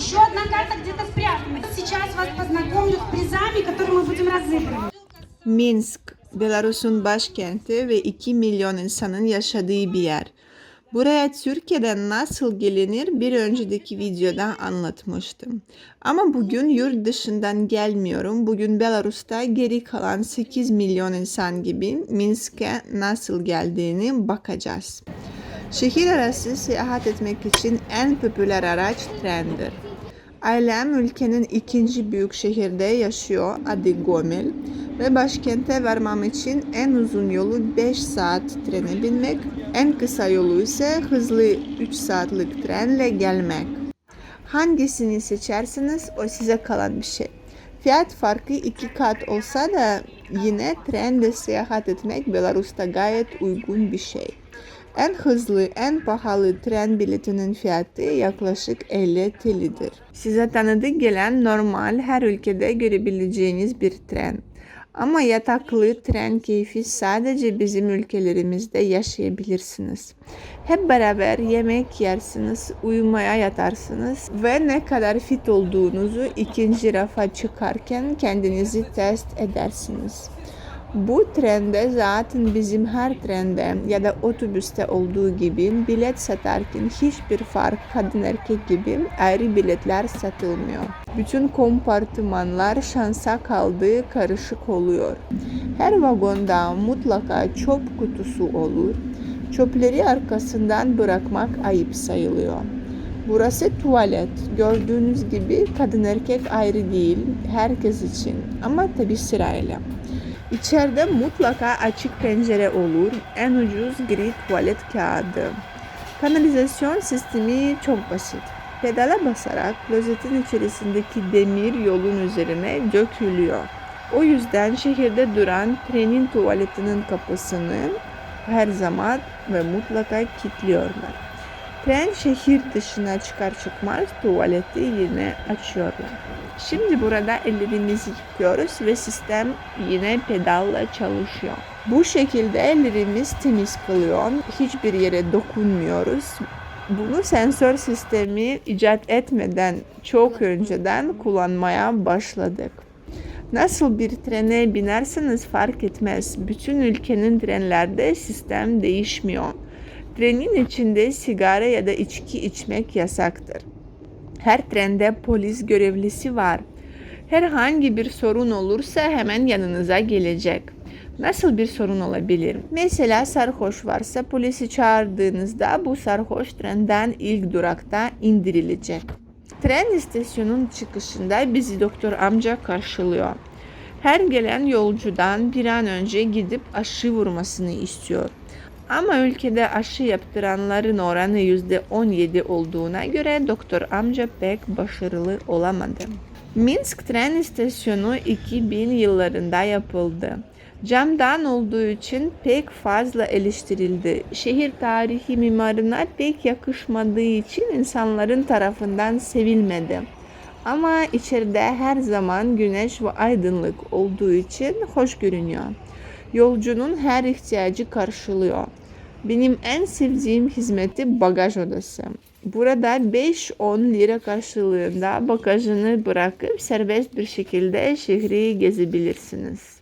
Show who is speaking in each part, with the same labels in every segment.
Speaker 1: Еще одна карта где-то спрятана. Сейчас вас познакомлю с призами, которые мы будем разыгрывать.
Speaker 2: Minsk, Belarus'un başkenti ve 2 milyon insanın yaşadığı bir yer. Buraya Türkiye'den nasıl gelinir bir önceki videoda anlatmıştım. Ama bugün yurt dışından gelmiyorum. Bugün Belarus'ta geri kalan 8 milyon insan gibi Minsk'e nasıl geldiğini bakacağız. Şehir arası seyahat etmek için en popüler araç trendir. Ailem ülkenin ikinci büyük şehirde yaşıyor adı Gomel ve başkente varmam için en uzun yolu 5 saat trene binmek, en kısa yolu ise hızlı 3 saatlik trenle gelmek. Hangisini seçerseniz o size kalan bir şey. Fiyat farkı iki kat olsa da yine trenle seyahat etmek Belarus'ta gayet uygun bir şey. En hızlı, en pahalı tren biletinin fiyatı yaklaşık 50 TL'dir. Size tanıdık gelen normal her ülkede görebileceğiniz bir tren. Ama yataklı tren keyfi sadece bizim ülkelerimizde yaşayabilirsiniz. Hep beraber yemek yersiniz, uyumaya yatarsınız ve ne kadar fit olduğunuzu ikinci rafa çıkarken kendinizi test edersiniz. Bu trende zaten bizim her trende ya da otobüste olduğu gibi bilet satarken hiçbir fark kadın erkek gibi ayrı biletler satılmıyor. Bütün kompartımanlar şansa kaldığı karışık oluyor. Her vagonda mutlaka çöp kutusu olur. Çöpleri arkasından bırakmak ayıp sayılıyor. Burası tuvalet. Gördüğünüz gibi kadın erkek ayrı değil, herkes için ama tabi sırayla. İçeride mutlaka açık pencere olur. En ucuz gri tuvalet kağıdı. Kanalizasyon sistemi çok basit. Pedala basarak klozetin içerisindeki demir yolun üzerine dökülüyor. O yüzden şehirde duran trenin tuvaletinin kapısını her zaman ve mutlaka kilitliyorlar. Tren şehir dışına çıkar çıkmaz tuvaleti yine açıyorlar. Şimdi burada ellerimizi yıkıyoruz ve sistem yine pedalla çalışıyor. Bu şekilde ellerimiz temiz kalıyor. Hiçbir yere dokunmuyoruz. Bunu sensör sistemi icat etmeden çok önceden kullanmaya başladık. Nasıl bir trene binerseniz fark etmez. Bütün ülkenin trenlerde sistem değişmiyor. Trenin içinde sigara ya da içki içmek yasaktır. Her trende polis görevlisi var. Herhangi bir sorun olursa hemen yanınıza gelecek. Nasıl bir sorun olabilir? Mesela sarhoş varsa polisi çağırdığınızda bu sarhoş trenden ilk durakta indirilecek. Tren istasyonun çıkışında bizi doktor amca karşılıyor. Her gelen yolcudan bir an önce gidip aşı vurmasını istiyor. Ama ülkede aşı yaptıranların oranı %17 olduğuna göre doktor amca pek başarılı olamadı. Minsk tren istasyonu 2000 yıllarında yapıldı. Camdan olduğu için pek fazla eleştirildi. Şehir tarihi mimarına pek yakışmadığı için insanların tarafından sevilmedi. Ama içeride her zaman güneş ve aydınlık olduğu için hoş görünüyor. Yolcunun her ihtiyacı karşılıyor. Benim en sevdiğim hizmeti bagaj odası. Burada 5-10 lira karşılığında bagajını bırakıp serbest bir şekilde şehri gezebilirsiniz.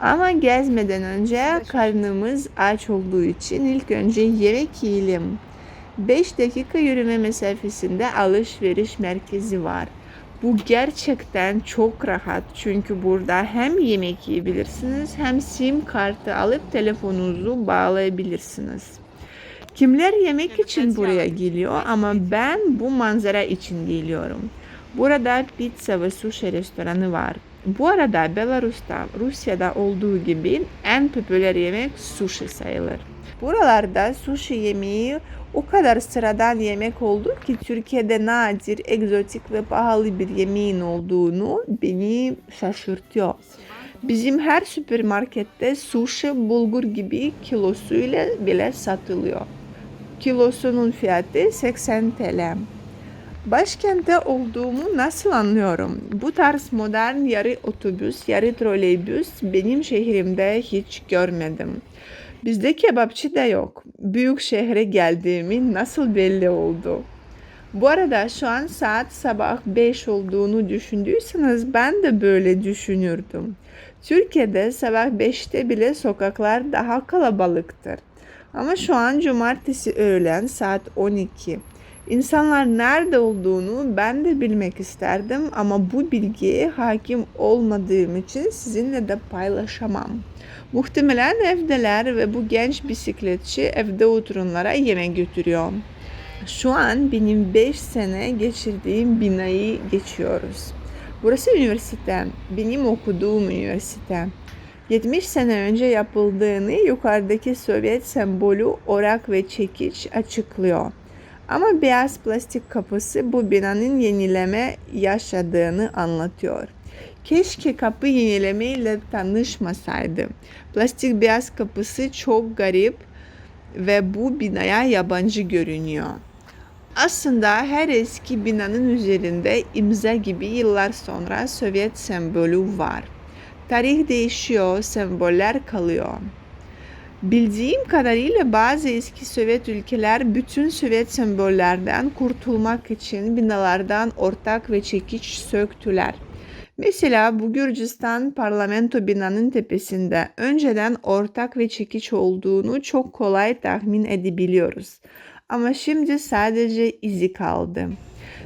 Speaker 2: Ama gezmeden önce karnımız aç olduğu için ilk önce yemek yiyelim. 5 dakika yürüme mesafesinde alışveriş merkezi var. Bu gerçekten çok rahat çünkü burada hem yemek yiyebilirsiniz hem sim kartı alıp telefonunuzu bağlayabilirsiniz. Kimler yemek için buraya geliyor ama ben bu manzara için geliyorum. Burada pizza ve sushi restoranı var. Bu arada Belarus'ta, Rusya'da olduğu gibi en popüler yemek sushi sayılır. Buralarda sushi yemeği o kadar sıradan yemek oldu ki Türkiye'de nadir, egzotik ve pahalı bir yemeğin olduğunu beni şaşırtıyor. Bizim her süpermarkette sushi bulgur gibi kilosuyla bile satılıyor. Kilosunun fiyatı 80 TL. Başkentte olduğumu nasıl anlıyorum? Bu tarz modern yarı otobüs, yarı troleybüs benim şehrimde hiç görmedim. Bizde kebapçı da yok. Büyük şehre geldiğimi nasıl belli oldu? Bu arada şu an saat sabah 5 olduğunu düşündüyseniz ben de böyle düşünürdüm. Türkiye'de sabah 5'te bile sokaklar daha kalabalıktır. Ama şu an cumartesi öğlen saat 12. İnsanlar nerede olduğunu ben de bilmek isterdim ama bu bilgiye hakim olmadığım için sizinle de paylaşamam. Muhtemelen evdeler ve bu genç bisikletçi evde oturanlara yemek götürüyor. Şu an benim 5 sene geçirdiğim binayı geçiyoruz. Burası üniversite, benim okuduğum üniversite. 70 sene önce yapıldığını yukarıdaki Sovyet sembolü orak ve çekiç açıklıyor. Ama beyaz plastik kapısı bu binanın yenileme yaşadığını anlatıyor. Keşke kapı yenilemeyle tanışmasaydı. Plastik beyaz kapısı çok garip ve bu binaya yabancı görünüyor. Aslında her eski binanın üzerinde imza gibi yıllar sonra Sovyet sembolü var. Tarih değişiyor, semboller kalıyor. Bildiğim kadarıyla bazı eski Sovyet ülkeler bütün Sovyet sembollerden kurtulmak için binalardan ortak ve çekiç söktüler. Mesela bu Gürcistan parlamento binanın tepesinde önceden ortak ve çekiç olduğunu çok kolay tahmin edebiliyoruz. Ama şimdi sadece izi kaldı.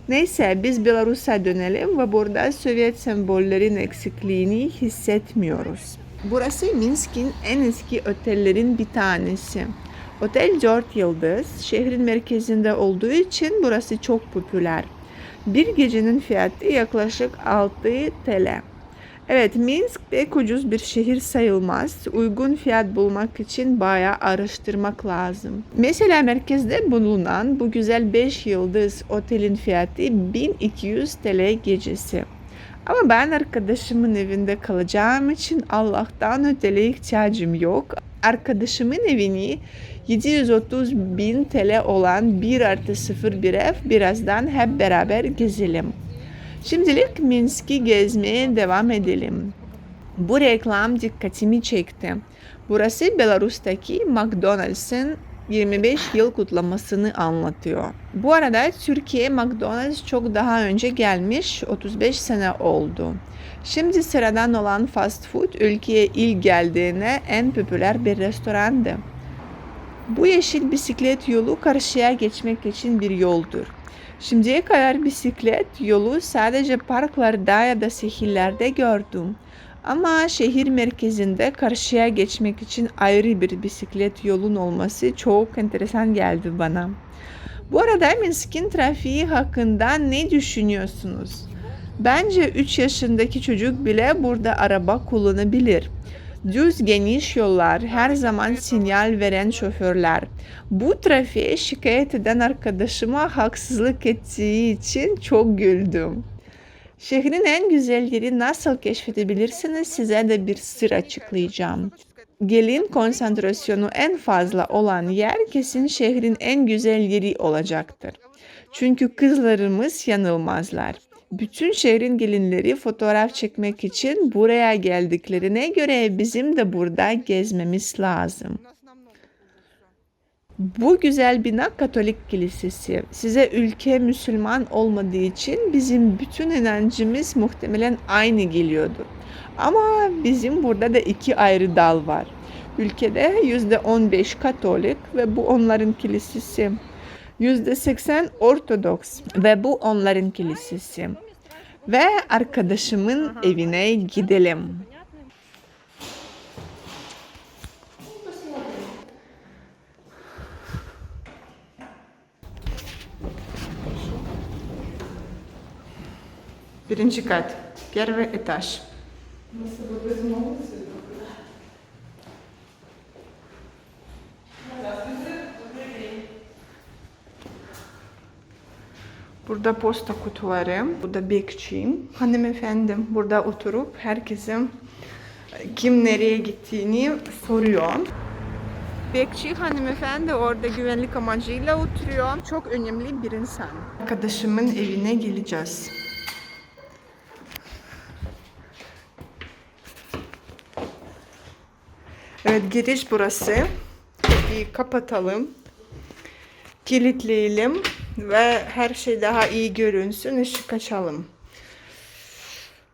Speaker 2: Neyse biz Belarus'a dönelim ve burada Sovyet sembollerin eksikliğini hissetmiyoruz. Burası Minsk'in en eski otellerin bir tanesi. Otel 4 yıldız, şehrin merkezinde olduğu için burası çok popüler. Bir gecenin fiyatı yaklaşık 6 TL. Evet, Minsk pek ucuz bir şehir sayılmaz. Uygun fiyat bulmak için bayağı araştırmak lazım. Mesela merkezde bulunan bu güzel 5 yıldız otelin fiyatı 1200 TL gecesi. Ama ben arkadaşımın evinde kalacağım için Allah'tan otele ihtiyacım yok. Arkadaşımın evini 730 bin TL olan 1 artı 0 bir ev birazdan hep beraber gezelim. Şimdilik Minsk'i gezmeye devam edelim. Bu reklam dikkatimi çekti. Burası Belarus'taki McDonald's'ın 25 yıl kutlamasını anlatıyor. Bu arada Türkiye McDonald's çok daha önce gelmiş 35 sene oldu. Şimdi sıradan olan fast food ülkeye ilk geldiğine en popüler bir restorandı. Bu yeşil bisiklet yolu karşıya geçmek için bir yoldur. Şimdiye kadar bisiklet yolu sadece parklarda ya da sahillerde gördüm. Ama şehir merkezinde karşıya geçmek için ayrı bir bisiklet yolun olması çok enteresan geldi bana. Bu arada Minsk'in trafiği hakkında ne düşünüyorsunuz? Bence 3 yaşındaki çocuk bile burada araba kullanabilir. Düz geniş yollar, her zaman sinyal veren şoförler. Bu trafiğe şikayet eden arkadaşıma haksızlık ettiği için çok güldüm. Şehrin en güzel yeri nasıl keşfedebilirsiniz size de bir sır açıklayacağım. Gelin konsantrasyonu en fazla olan yer kesin şehrin en güzel yeri olacaktır. Çünkü kızlarımız yanılmazlar. Bütün şehrin gelinleri fotoğraf çekmek için buraya geldiklerine göre bizim de burada gezmemiz lazım. Bu güzel bina Katolik Kilisesi. Size ülke Müslüman olmadığı için bizim bütün inancımız muhtemelen aynı geliyordu. Ama bizim burada da iki ayrı dal var. Ülkede yüzde 15 Katolik ve bu onların kilisesi. Yüzde 80 Ortodoks ve bu onların kilisesi. Ve arkadaşımın evine gidelim. Birinci kat. Первый этаж. Burada posta kutuları, burada bekçi. Hanımefendim burada oturup herkesin kim nereye gittiğini soruyor. Bekçi hanımefendi orada güvenlik amacıyla oturuyor. Çok önemli bir insan. Arkadaşımın evine geleceğiz. Giriş burası. Kapıyı kapatalım. Kilitleyelim ve her şey daha iyi görünsün. Işık açalım.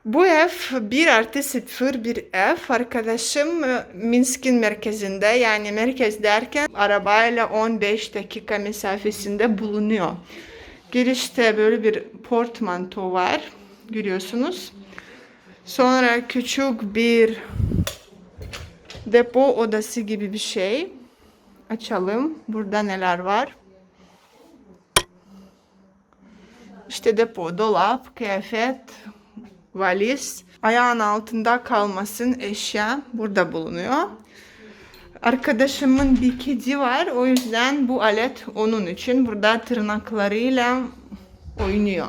Speaker 2: Bu ev 1 artı 0 bir ev. Arkadaşım e, Minsk'in merkezinde yani merkez derken arabayla 15 dakika mesafesinde bulunuyor. Girişte böyle bir portmanto var. Görüyorsunuz. Sonra küçük bir depo odası gibi bir şey. Açalım. Burada neler var? İşte depo, dolap, kıyafet, valiz. Ayağın altında kalmasın eşya burada bulunuyor. Arkadaşımın bir kedi var. O yüzden bu alet onun için. Burada tırnaklarıyla oynuyor.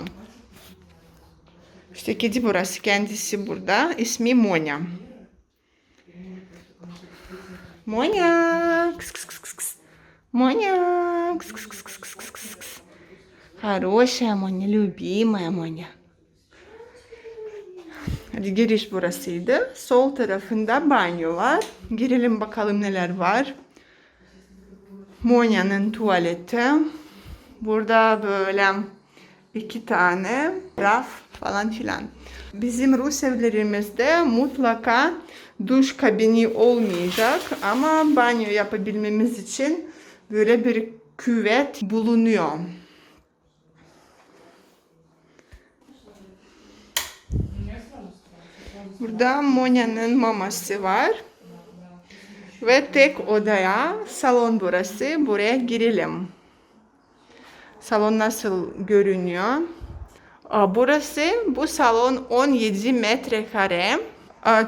Speaker 2: İşte kedi burası. Kendisi burada. İsmi Monya. Моня. Кс-кс-кс-кс. Моня. Кс-кс-кс-кс-кс-кс. Хорошая Моня, любимая Моня. Hadi giriş burasıydı. Sol tarafında banyo var. Girelim bakalım neler var. Monya'nın tuvaleti. Burada böyle iki tane raf falan filan. Bizim Rus evlerimizde mutlaka duş kabini olmayacak ama banyo yapabilmemiz için böyle bir küvet bulunuyor. Burada Monya'nın maması var. Ve tek odaya salon burası. Buraya girelim. Salon nasıl görünüyor? Burası bu salon 17 metrekare.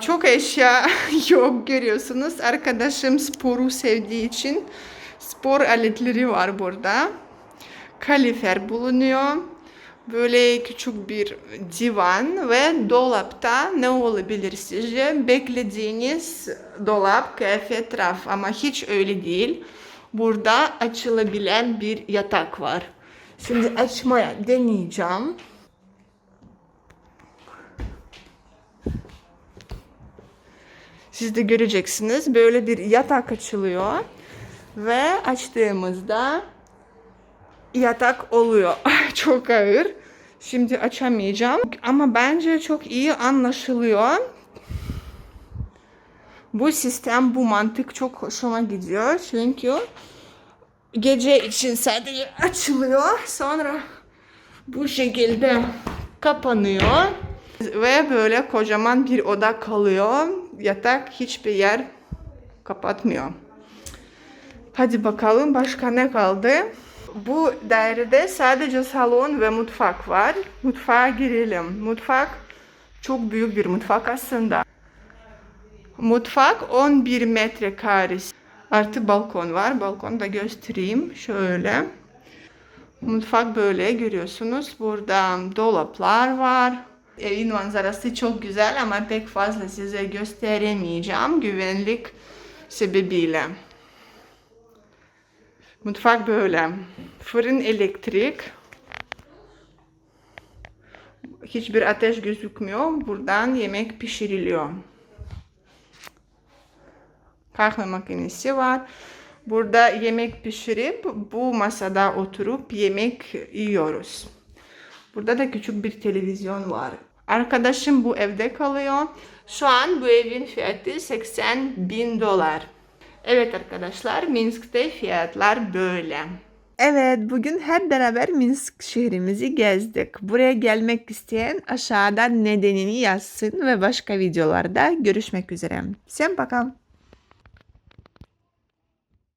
Speaker 2: Çok eşya yok görüyorsunuz. Arkadaşım sporu sevdiği için spor aletleri var burada. Kalifer bulunuyor. Böyle küçük bir divan ve dolapta ne olabilir sizce? Beklediğiniz dolap, kıyafet raf ama hiç öyle değil. Burada açılabilen bir yatak var. Şimdi açmaya deneyeceğim. Siz de göreceksiniz. Böyle bir yatak açılıyor. Ve açtığımızda yatak oluyor. çok ağır. Şimdi açamayacağım. Ama bence çok iyi anlaşılıyor. Bu sistem, bu mantık çok hoşuma gidiyor. Çünkü gece için sadece açılıyor. Sonra bu şekilde kapanıyor. Ve böyle kocaman bir oda kalıyor. Yatak hiçbir yer kapatmıyor. Hadi bakalım başka ne kaldı? Bu dairede sadece salon ve mutfak var. Mutfağa girelim. Mutfak çok büyük bir mutfak aslında. Mutfak 11 metrekare. Artı balkon var. Balkonu da göstereyim. Şöyle. Mutfak böyle görüyorsunuz. Burada dolaplar var. Evin manzarası çok güzel ama pek fazla size gösteremeyeceğim güvenlik sebebiyle. Mutfak böyle. Fırın elektrik. Hiçbir ateş gözükmüyor. Buradan yemek pişiriliyor. Kahve makinesi var. Burada yemek pişirip bu masada oturup yemek yiyoruz. Burada da küçük bir televizyon var. Arkadaşım bu evde kalıyor. Şu an bu evin fiyatı 80 bin dolar. Evet arkadaşlar Minsk'te fiyatlar böyle. Evet bugün hep beraber Minsk şehrimizi gezdik. Buraya gelmek isteyen aşağıda nedenini yazsın ve başka videolarda görüşmek üzere. Всем пока.